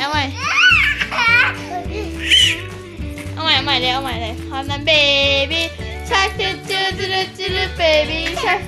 เอาใหม่เอาใหม่เอาใหม่เลยเอาใหม่เลยพร้อมนะเบบี้ชักจืดจืดจืดจืดเบบี้ชัก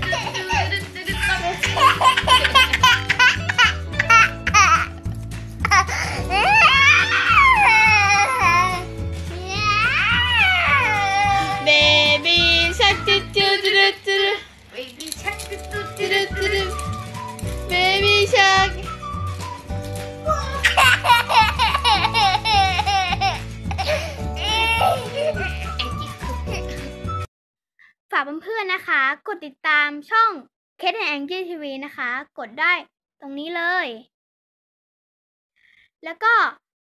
ากเพื่อนๆนะคะ กดติดตามช่อง k ค t and Angie TV นะคะ กดได้ตรงนี้เลย แล้วก็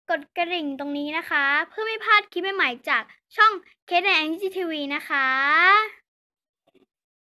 กดกระดิ่งตรงนี้นะคะ เพื่อไม่พลาดคลิปใหม่ๆจากช่อง k ค t and Angie TV นะคะ